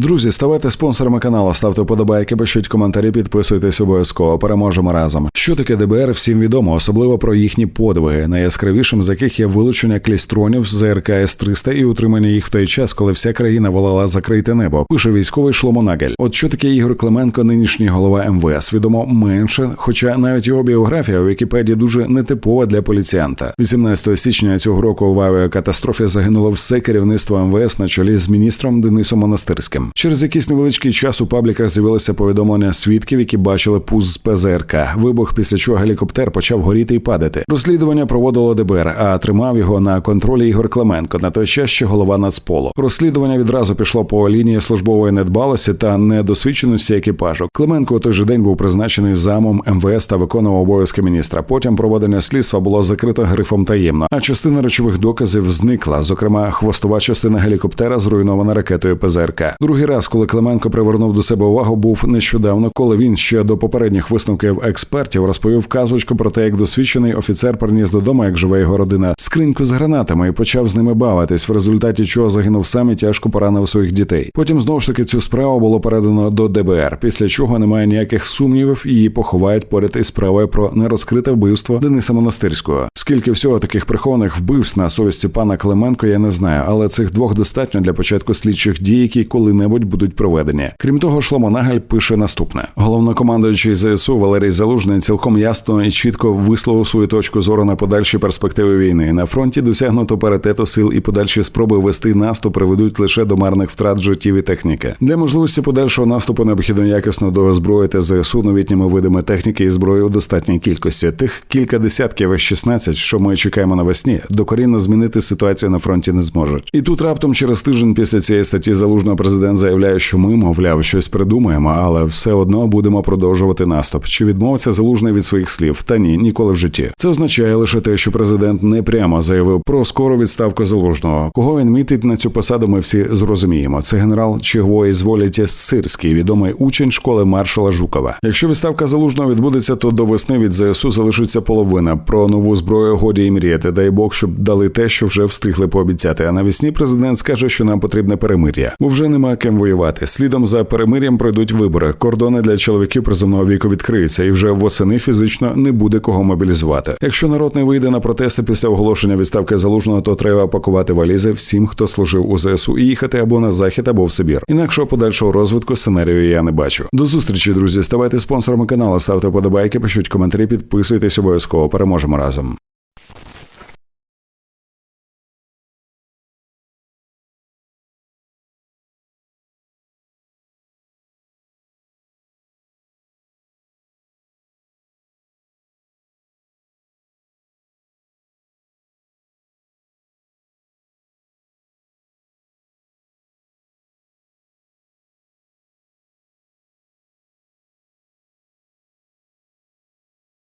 Друзі, ставайте спонсорами каналу, ставте вподобайки, пишіть коментарі, підписуйтесь обов'язково. Переможемо разом. Що таке ДБР? Всім відомо, особливо про їхні подвиги, найяскравішим з яких є вилучення клістронів з РК С-300 і утримання їх в той час, коли вся країна волала закрити небо. Пише військовий Шломонагель. От що таке Ігор Клименко, нинішній голова МВС, відомо менше, хоча навіть його біографія у Вікіпедії дуже нетипова для поліціянта. 18 січня цього року в авіакатастрофі загинуло все керівництво МВС на чолі з міністром Денисом Монастирським. Через якийсь невеличкий час у пабліках з'явилося повідомлення свідків, які бачили пуз з ПЗРК. Вибух, після чого гелікоптер почав горіти і падати. Розслідування проводило ДБР, а тримав його на контролі Ігор Клименко, на той час ще голова Нацполу. Розслідування відразу пішло по лінії службової недбалості та недосвідченості екіпажу. Клименко у той же день був призначений замом МВС та виконував обов'язки міністра. Потім проведення слідства було закрито грифом таємно, а частина речових доказів зникла. Зокрема, хвостова частина гелікоптера зруйнована ракетою ПЗРК. Другий раз, коли Клименко привернув до себе увагу, був нещодавно, коли він ще до попередніх висновків експертів розповів казочку про те, як досвідчений офіцер приніс додому, як живе його родина, скриньку з гранатами і почав з ними бавитись, в результаті чого загинув сам і тяжко поранив своїх дітей. Потім знову ж таки цю справу було передано до ДБР, після чого немає ніяких сумнівів, її поховають поряд із справою про нерозкрите вбивство Дениса Монастирського. Скільки всього таких прихованих вбивств на совісті пана Клименко, я не знаю, але цих двох достатньо для початку слідчих дій, які коли-небудь будуть проведені. Крім того, Шломо Нагель пише наступне: головнокомандуючий ЗСУ Валерій Залужний цілком ясно і чітко висловив свою точку зору на подальші перспективи війни. На фронті досягнуто паритету сил і подальші спроби вести наступ приведуть лише до марних втрат життів і техніки. Для можливості подальшого наступу необхідно якісно доозброїти ЗСУ новітніми видами техніки і зброї у достатній кількості. Тих кілька десятків С-16, що ми чекаємо навесні, докорінно змінити ситуацію на фронті не зможуть. І тут раптом через тиждень після цієї статті залужного президент заявляє, що ми, мовляв, щось придумаємо, але все одно будемо продовжувати наступ. Чи відмовиться залужний від своїх слів? Та ні, ніколи в житті. Це означає лише те, що президент не прямо заявив про скору відставку залужного. Кого він мітить на цю посаду, ми всі зрозуміємо. Це генерал Чигвої зволіті Сирський, відомий учень школи маршала Жукова. Якщо відставка залужного відбудеться, то до весни від ЗСУ залишиться половина. Про нову зброю годі і мріяти. Дай Бог, щоб дали те, що вже встигли пообіцяти. А навесні президент скаже, що нам потрібне перемир'я, бо вже нема ким воювати. Слідом за перемир'ям пройдуть вибори. Кордони для чоловіків призовного віку відкриються, і вже восени фізично не буде кого мобілізувати. Якщо народ не вийде на протести після оголошення відставки залужного, то треба пакувати валізи всім, хто служив у ЗСУ, і їхати або на захід, або в Сибір. Інакшого подальшого розвитку сценарію я не бачу. До зустрічі, друзі. Ставайте спонсорами каналу, ставте подобайки, пишіть коментарі, підписуйтесь обов'язково. Переможемо разом.